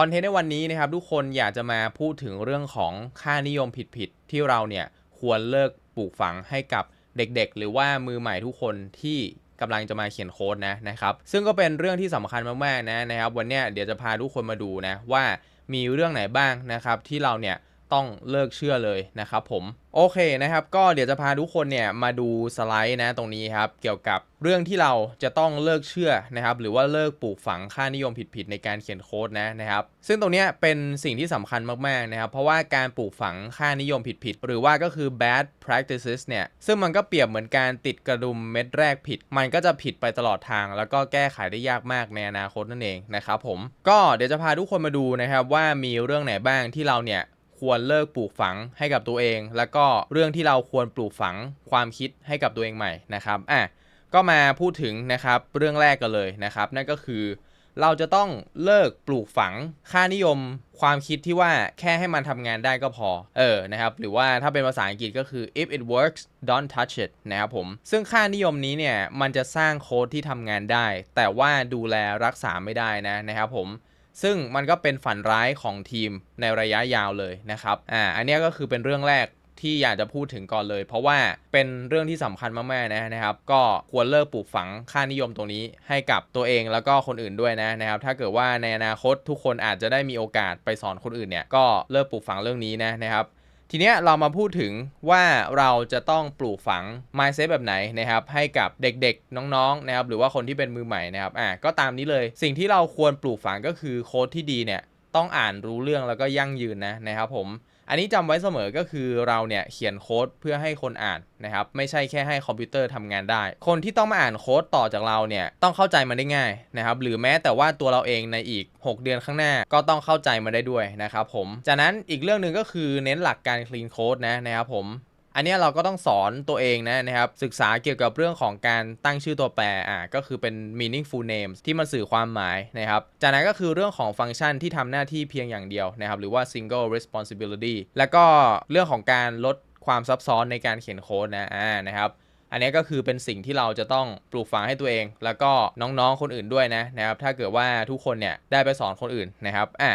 คอนเทนต์ในวันนี้นะครับทุกคนอยากจะมาพูดถึงเรื่องของค่านิยมผิดๆที่เราเนี่ยควรเลิกปลูกฝังให้กับเด็กๆ หรือว่ามือใหม่ทุกคนที่กำลังจะมาเขียนโค้ดนะนะครับ ซึ่งก็เป็นเรื่องที่สำคัญมากๆนะนะครับ วันนี้เดี๋ยวจะพาทุกคนมาดูนะว่ามีเรื่องไหนบ้างนะครับที่เราเนี่ย ต้องเลิกเชื่อเลยนะครับผม โอเคนะครับ ก็เดี๋ยวจะพาทุกคนเนี่ยมาดูสไลด์นะตรงนี้ครับเกี่ยวกับเรื่องที่เราจะต้องเลิกเชื่อนะครับ หรือว่าเลิกปลูกฝังค่านิยมผิดๆในการเขียนโค้ดนะนะครับ ซึ่งตรงนี้เป็นสิ่งที่สำคัญมากๆนะครับ เพราะว่าการปลูกฝังค่านิยมผิดๆหรือว่าก็คือ bad practices เนี่ย ซึ่งมันก็เปรียบเหมือนการติดกระดุมเม็ดแรกผิด มันก็จะผิดไปตลอดทาง แล้วก็แก้ไขได้ยากมากในอนาคตนั่นเองนะครับผม ก็เดี๋ยวจะพาทุกคนมาดูนะครับว่ามีเรื่องไหนบ้างที่เราเนี่ย ควรเลิกปลูกฝังให้กับตัวเอง แล้วก็เรื่องที่เราควรปลูกฝังความคิดให้กับตัวเองใหม่นะครับอะก็มาพูดถึงนะครับเรื่องแรกกันเลยนะครับ นั่นก็คือ เราจะต้องเลิกปลูกฝังค่านิยม ความคิดที่ว่าแค่ให้มันทำงานได้ก็พอ เออนะครับ หรือว่าถ้าเป็นภาษาอังกฤษก็คือ if it works don't touch it นะครับผม ซึ่งค่านิยมนี้เนี่ย มันจะสร้างโค้ดที่ทำงานได้ แต่ว่าดูแลรักษาไม่ได้นะนะครับผม ซึ่งมันก็เป็นฝันร้ายของทีมในระยะยาวเลยนะครับอ่าอันนี้ก็คือเป็นเรื่องแรกที่อยากจะพูดถึงก่อนเลย เพราะว่าเป็นเรื่องที่สำคัญมากๆนะนะครับ ก็ควรเลิกปลูกฝังค่านิยมตรงนี้ให้กับตัวเองแล้วก็คนอื่นด้วยนะนะครับ ถ้าเกิดว่าในอนาคตทุกคนอาจจะได้มีโอกาสไปสอนคนอื่นเนี่ยก็เลิกปลูกฝังเรื่องนี้นะนะครับ ทีเนี้ยเรามาพูดถึงว่าเราจะต้องปลูกฝัง mindset แบบไหนนะครับให้กับเด็กๆ น้องๆนะครับหรือว่าคนที่เป็นมือใหม่นะครับอะก็ตามนี้เลย สิ่งที่เราควรปลูกฝังก็คือโค้ดที่ดีเนี่ยต้องอ่านรู้เรื่องแล้วก็ยั่งยืนนะนะครับผม อันนี้จำไว้เสมอก็คือเราเนี่ยเขียนโค้ดเพื่อให้คนอ่านนะครับไม่ใช่แค่ให้คอมพิวเตอร์ทำงานได้ คนที่ต้องมาอ่านโค้ดต่อจากเราเนี่ยต้องเข้าใจมันได้ง่ายนะครับหรือแม้แต่ว่าตัวเราเองในอีก 6 เดือนข้างหน้าก็ต้องเข้าใจมันได้ด้วยนะครับผมจากนั้นอีกเรื่องหนึ่งก็คือเน้นหลักการ clean code นะนะครับผม อันนี้เราก็ต้องสอนตัวเองนะนะครับศึกษาเกี่ยวกับเรื่องของการตั้งชื่อตัวแปรอ่าก็คือเป็น meaningful names ที่มันสื่อความหมายนะครับจากนั้นก็คือเรื่องของฟังก์ชันที่ทำหน้าที่เพียงอย่างเดียวนะครับหรือว่า single responsibility แล้วก็เรื่องของการลดความซับซ้อนในการเขียนโค้ดนะอ่านะครับอันนี้ก็คือเป็นสิ่งที่เราจะต้องปลูกฝังให้ตัวเอง แล้วก็น้องๆคนอื่นด้วยนะนะครับถ้าเกิดว่าทุกคนเนี่ยได้ไปสอนคนอื่นนะครับอะ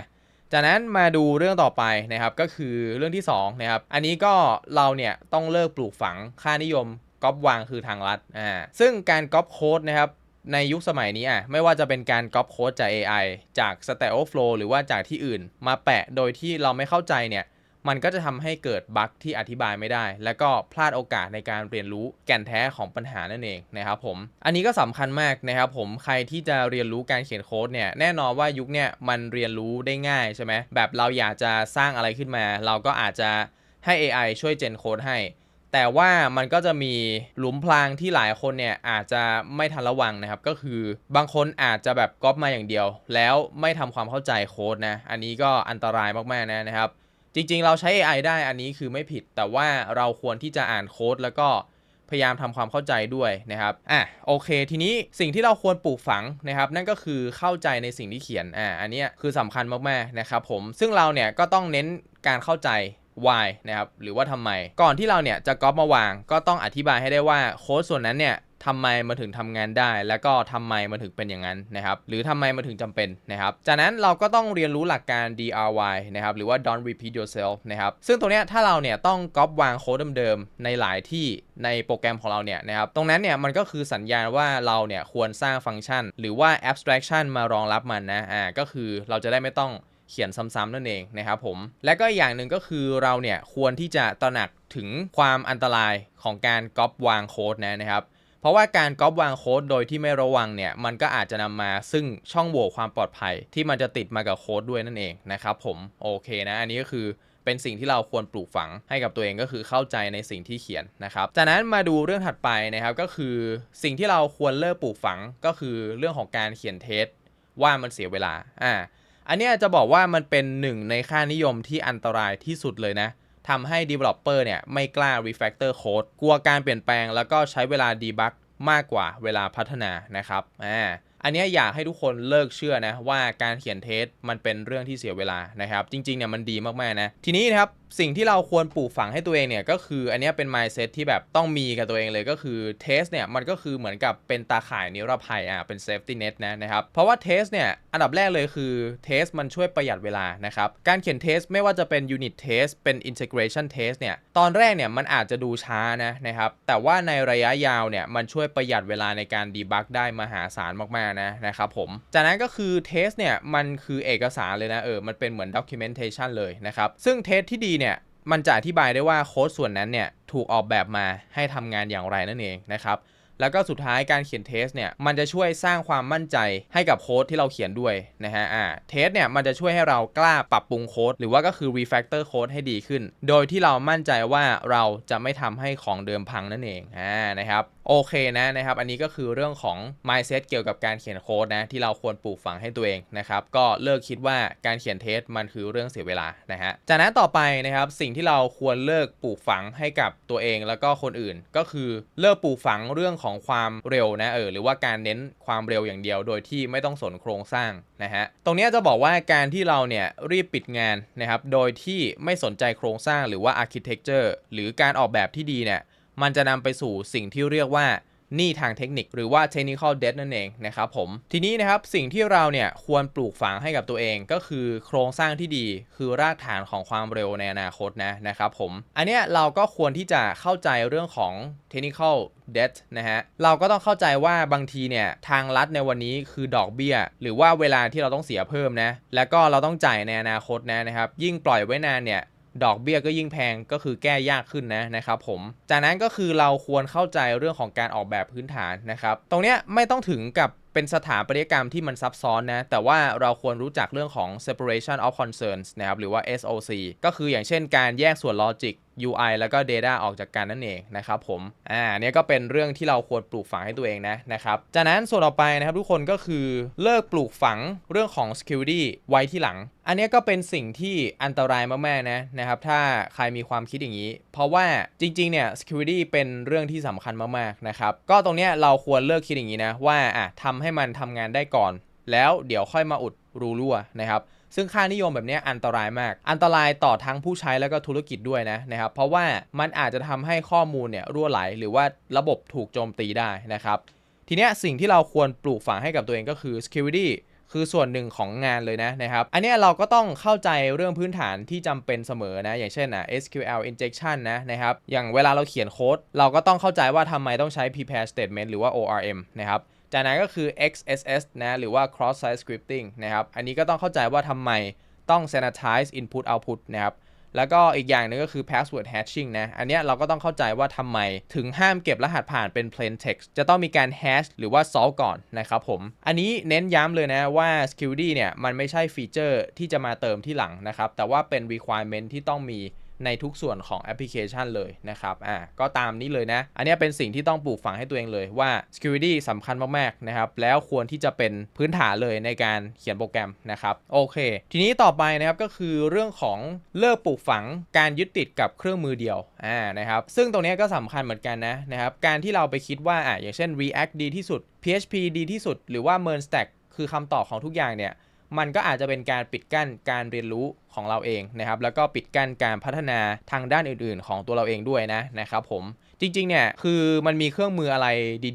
จากนั้นมาดูเรื่องต่อไปนะครับก็คือเรื่องที่2นะครับอันนี้ก็เราเนี่ยต้องเลิกปลูกฝังค่านิยมก๊อปวางคือทางลัดอ่าซึ่งการก๊อปโค้ดนะครับในยุคสมัยนี้อะไม่ว่าจะเป็นการก๊อปโค้ดจาก AI จาก Stack Overflow หรือว่าจากที่อื่น มาแปะโดยที่เราไม่เข้าใจเนี่ย มันก็จะทำให้เกิดบั๊กที่อธิบายไม่ได้ และก็พลาดโอกาสในการเรียนรู้แก่นแท้ของปัญหานั่นเองนะครับผม อันนี้ก็สำคัญมากนะครับผมใครที่จะเรียนรู้การเขียนโค้ดเนี่ยแน่นอนว่ายุคเนี่ยมันเรียนรู้ได้ง่ายใช่ไหมแบบเราอยากจะสร้างอะไรขึ้นมา เราก็อาจจะให้ AI ช่วยเจนโค้ดให้แต่ว่ามันก็จะมีหลุมพรางที่หลายคนเนี่ยอาจจะไม่ทันระวังนะครับ ก็คือบางคนอาจจะแบบก๊อปมาอย่างเดียว แล้วไม่ทำความเข้าใจโค้ดนะ อันนี้ก็อันตรายมากๆนะนะครับ จริงๆ เราใช้ AI ได้อันนี้คือไม่ผิด แต่ว่าเราควรที่จะอ่านโค้ดแล้วก็พยายามทำความเข้าใจด้วยนะครับ อะโอเค ทีนี้สิ่งที่เราควรปลูกฝังนะครับ นั่นก็คือเข้าใจในสิ่งที่เขียน อ่าอันนี้คือสำคัญมากๆนะครับผม ซึ่งเราเนี่ยก็ต้องเน้นการเข้าใจ why นะครับ หรือว่าทำไม ก่อนที่เราเนี่ยจะก๊อปมาวาง ก็ต้องอธิบายให้ได้ว่าโค้ดส่วนนั้นเนี่ย ทำไมมาถึงทำงานได้ แล้วก็ทำไมมาถึงเป็นอย่างนั้นนะครับ หรือทำไมมาถึงจำเป็นนะครับ จากนั้นเราก็ต้องเรียนรู้หลักการ DRY นะครับ หรือว่า don't repeat yourself นะครับ ซึ่งตรงนี้ถ้าเราเนี่ยต้องก๊อปวางโค้ดเดิมๆในหลายที่ในโปรแกรมของเราเนี่ยนะครับ ตรงนั้นเนี่ยมันก็คือสัญญาณว่าเราเนี่ยควรสร้างฟังก์ชัน หรือว่า abstraction มารองรับมันนะ อ่า ก็คือเราจะได้ไม่ต้องเขียนซ้ำๆนั่นเองนะครับผม และก็อีกอย่างหนึ่งก็คือเราเนี่ยควรที่จะตระหนักถึงความอันตรายของการก๊อปวางโค้ดนะนะครับ เพราะว่าการก๊อปวางโค้ดโดยที่ไม่ระวังเนี่ยมันก็อาจจะนำมาซึ่งช่องโหว่ความปลอดภัย ที่มันจะติดมากับโค้ดด้วยนั่นเองนะครับผมโอเคนะอันนี้ก็คือเป็นสิ่งที่เราควรปลูกฝังให้กับตัวเองก็คือเข้าใจในสิ่งที่เขียนนะครับ จากนั้นมาดูเรื่องถัดไปนะครับก็คือสิ่งที่เราควรเลิกปลูกฝังก็คือเรื่องของการเขียนเทสว่ามันเสียเวลาอ่าอันนี้จะบอกว่ามันเป็นหนึ่งในค่านิยมที่อันตรายที่สุดเลยนะ ทำให้ developer เนี่ยไม่กล้า refactor code กลัวการเปลี่ยนแปลง แล้วก็ใช้เวลา debug มากกว่าเวลาพัฒนานะครับอ่า อันนี้อยากให้ทุกคนเลิกเชื่อนะว่าการเขียนเทสมันเป็นเรื่องที่เสียเวลานะครับจริงๆเนี่ยมันดีมากๆนะทีนี้นะครับสิ่งที่เราควรปลูกฝังให้ตัวเองเนี่ยก็คืออันนี้เป็น mindset ที่แบบต้องมีกับตัวเองเลยก็คือเทสเนี่ยมันก็คือเหมือนกับเป็นตาข่ายนิรภัยอะเป็น safety net นะนะครับเพราะว่าเทสเนี่ยอันดับแรกเลยคือเทสมันช่วยประหยัดเวลานะครับการเขียนเทสไม่ว่าจะเป็น unit test เป็น integration test เนี่ยตอนแรกเนี่ยมันอาจจะดูช้านะนะครับแต่ว่าในระยะยาวเนี่ยมันช่วยประหยัดเวลาในการดีบักได้มหาศาลมากๆนะนะครับผม จากนั้นก็คือเทสเนี่ยมันคือเอกสารเลยนะเออมันเป็นเหมือน documentation เลยนะครับ ซึ่งเทสที่ดีเนี่ยมันจะอธิบายได้ว่าโค้ดส่วนนั้นเนี่ยถูกออกแบบมาให้ทำงานอย่างไรนั่นเองนะครับ แล้วก็สุดท้ายการเขียนเทสเนี่ยมันจะช่วยสร้างความมั่นใจให้กับโค้ดที่เราเขียนด้วยนะฮะอ่าเทสเนี่ยมันจะช่วยให้เรากล้าปรับปรุงโค้ดหรือว่าก็คือ refactor โค้ดให้ดีขึ้น โดยที่เรามั่นใจว่าเราจะไม่ทำให้ของเดิมพังนั่นเองอ่านะครับโอเคนะนะครับ อันนี้ก็คือเรื่องของ mindset เกี่ยวกับการเขียนโค้ดนะที่เราควรปลูกฝังให้ตัวเองนะครับก็เลิกคิดว่าการเขียนเทสมันคือเรื่องเสียเวลานะฮะจากนั้นต่อไปนะครับสิ่งที่เราควรเลิกปลูกฝังให้กับตัวเองแล้วก็คนอื่น ก็คือเลิกปลูกฝังเรื่องของความเร็วนะเออหรือว่าการเน้นความเร็วอย่างเดียว โดยที่ไม่ต้องสนโครงสร้างนะฮะตรงนี้จะบอกว่าการที่เราเนี่ยรีบปิดงานนะครับโดยที่ไม่สนใจโครงสร้างหรือว่าอาร์เคเต็กเจอร์หรือการออกแบบที่ดีเนี่ยมันจะนำไปสู่สิ่งที่เรียกว่า หนี่ทางเทคนิคหรือว่า technical debt นั่นเองนะครับผม ทีนี้นะครับสิ่งที่เราเนี่ยควรปลูกฝังให้กับตัวเองก็คือโครงสร้างที่ดีคือรากฐานของความเร็วในอนาคตนะนะครับผม อันเนี้ยเราก็ควรที่จะเข้าใจเรื่องของ technical debt นะฮะ เราก็ต้องเข้าใจว่าบางทีเนี่ยทางรัฐในวันนี้คือดอกเบี้ย หรือว่าเวลาที่เราต้องเสียเพิ่มนะ แล้วก็เราต้องจ่ายในอนาคตนะนะครับ ยิ่งปล่อยไว้นานเนี่ย ดอกเบี้ยก็ยิ่งแพงก็คือแก้ยากขึ้นนะนะครับผม จากนั้นก็คือเราควรเข้าใจเรื่องของการออกแบบพื้นฐานนะครับ ตรงเนี้ยไม่ต้องถึงกับเป็นสถาปัตยกรรมที่มันซับซ้อนนะ แต่ว่าเราควรรู้จักเรื่องของ separation of concerns นะครับ หรือว่า SOC ก็คืออย่างเช่นการแยกส่วนลอจิก UI แล้วก็ Data ออกจากกันนั่นเองนะครับผม อ่าเนี่ยก็เป็นเรื่องที่เราควรปลูกฝังให้ตัวเองนะนะครับ จากนั้นส่วนต่อไปนะครับทุกคนก็คือเลิกปลูกฝังเรื่องของ security ไว้ที่หลัง อันนี้ก็เป็นสิ่งที่อันตรายมากๆนะนะครับ ถ้าใครมีความคิดอย่างนี้ เพราะว่าจริงๆเนี่ย security เป็นเรื่องที่สำคัญมากๆนะครับ ก็ตรงเนี้ยเราควรเลิกคิดอย่างนี้นะว่าอะทำให้มันทำงานได้ก่อน แล้วเดี๋ยวค่อยมาอุดรูรั่วนะครับ ซึ่งค่านิยมแบบนี้อันตรายมาก อันตรายต่อทั้งผู้ใช้แล้วก็ธุรกิจด้วยนะนะครับ เพราะว่ามันอาจจะทำให้ข้อมูลเนี่ยรั่วไหล หรือว่าระบบถูกโจมตีได้นะครับ ทีนี้สิ่งที่เราควรปลูกฝังให้กับตัวเองก็คือ security คือส่วนหนึ่งของงานเลยนะนะครับ อันนี้เราก็ต้องเข้าใจเรื่องพื้นฐานที่จำเป็นเสมอนะ อย่างเช่นอะ SQL injection นะนะครับ อย่างเวลาเราเขียนโค้ด เราก็ต้องเข้าใจว่าทำไมต้องใช้ prepare statement หรือว่า ORM นะครับ จากนั้นก็คือ XSS นะหรือว่า cross site scripting นะครับอันนี้ก็ต้องเข้าใจว่าทำไมต้อง sanitize input output นะครับแล้วก็อีกอย่างหนึงก็คือ password hashing นะ อันนี้เราก็ต้องเข้าใจว่าทำไมถึงห้ามเก็บรหัสผ่านเป็น plain text จะต้องมีการ hash หรือว่า solve ก่อนนะครับผม อันนี้เน้นย้ำเลยนะว่า security เนี่ย มันไม่ใช่ฟีเจอร์ที่จะมาเติมที่หลังนะครับ แต่ว่าเป็น requirement ที่ต้องมี ในทุกส่วนของแอปพลิเคชันเลยนะครับอ่าก็ตามนี้เลยนะ อันนี้เป็นสิ่งที่ต้องปลูกฝังให้ตัวเองเลยว่า security สำคัญมากๆนะครับแล้วควรที่จะเป็นพื้นฐานเลยในการเขียนโปรแกรมนะครับโอเค ทีนี้ต่อไปนะครับก็คือเรื่องของเลิกปลูกฝังการยึดติดกับเครื่องมือเดียวอ่านะครับซึ่งตรงนี้ก็สำคัญเหมือนกันนะนะครับการที่เราไปคิดว่าอ่าอย่างเช่น React ดีที่สุด PHP ดีที่สุด หรือว่า Merge Stack คือคำตอบของทุกอย่างเนี่ย มันก็อาจจะเป็นการปิดกั้นการเรียนรู้ของเราเองนะครับ แล้วก็ปิดกั้นการพัฒนาทางด้านอื่น ๆ ของตัวเราเองด้วยนะนะครับผมจริงๆเนี่ยคือมันมีเครื่องมืออะไร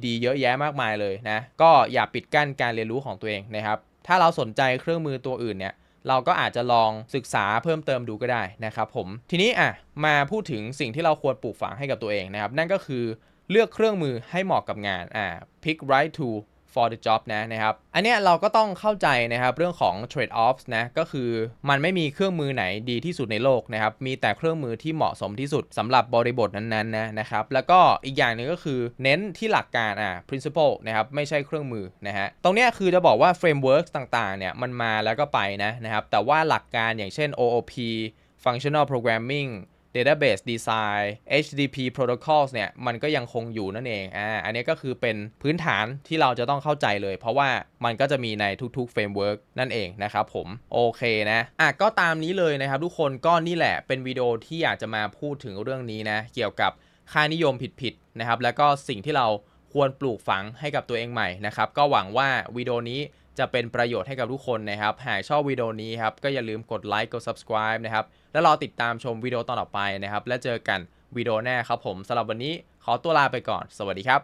ดีๆ เยอะแยะมากมายเลยนะก็อย่าปิดกั้นการเรียนรู้ของตัวเองนะครับถ้าเราสนใจเครื่องมือตัวอื่นเนี่ยเราก็อาจจะลองศึกษาเพิ่มเติมดูก็ได้นะครับผมทีนี้อะมาพูดถึงสิ่งที่เราควรปลูกฝังให้กับตัวเองนะครับ นั่นก็คือเลือกเครื่องมือให้เหมาะกับงานอ่า pick right tool for the job นะนะครับ อันเนี้ยเราก็ต้องเข้าใจนะครับเรื่องของ trade offs นะก็คือมันไม่มีเครื่องมือไหนดีที่สุดในโลกนะครับ มีแต่เครื่องมือที่เหมาะสมที่สุดสำหรับบริบทนั้นๆนะนะครับ แล้วก็อีกอย่างหนึ่งก็คือเน้นที่หลักการอะ principle นะครับไม่ใช่เครื่องมือนะฮะตรงเนี้ยคือจะบอกว่า framework ต่างๆเนี่ยมันมาแล้วก็ไปนะนะครับแต่ว่าหลักการอย่างเช่น OOP functional programming database design HTTP protocols เนี่ยมันก็ยังคงอยู่นั่นเองอ่าอันนี้ก็คือเป็นพื้นฐานที่เราจะต้องเข้าใจเลย เพราะว่ามันก็จะมีในทุกๆ framework นั่นเองนะครับผม โอเคนะอะก็ตามนี้เลยนะครับทุกคนก็นี่แหละเป็นวิดีโอที่อยากจะมาพูดถึงเรื่องนี้นะเกี่ยวกับค่านิยมผิดๆนะครับแล้วก็สิ่งที่เราควรปลูกฝังให้กับตัวเองใหม่นะครับก็หวังว่าวิดีโอนี้ จะเป็นประโยชน์ให้กับทุกคนนะครับ หากชอบวิดีโอนี้ครับ ก็อย่าลืมกดไลค์กด subscribe นะครับ แล้วรอติดตามชมวิดีโอตอนต่อไปนะครับ และเจอกันวิดีโอหน้าครับผมสำหรับวันนี้ขอตัวลาไปก่อน สวัสดีครับ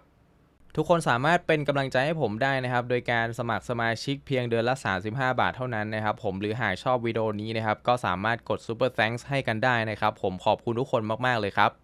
ทุกคนสามารถเป็นกำลังใจให้ผมได้นะครับ โดยการสมัครสมาชิกเพียงเดือนละ 35 บาทเท่านั้นนะครับผมหรือหากชอบวิดีโอนี้นะครับก็สามารถกด Super Thanks ให้กันได้นะครับผมขอบคุณทุกคนมากๆเลยครับ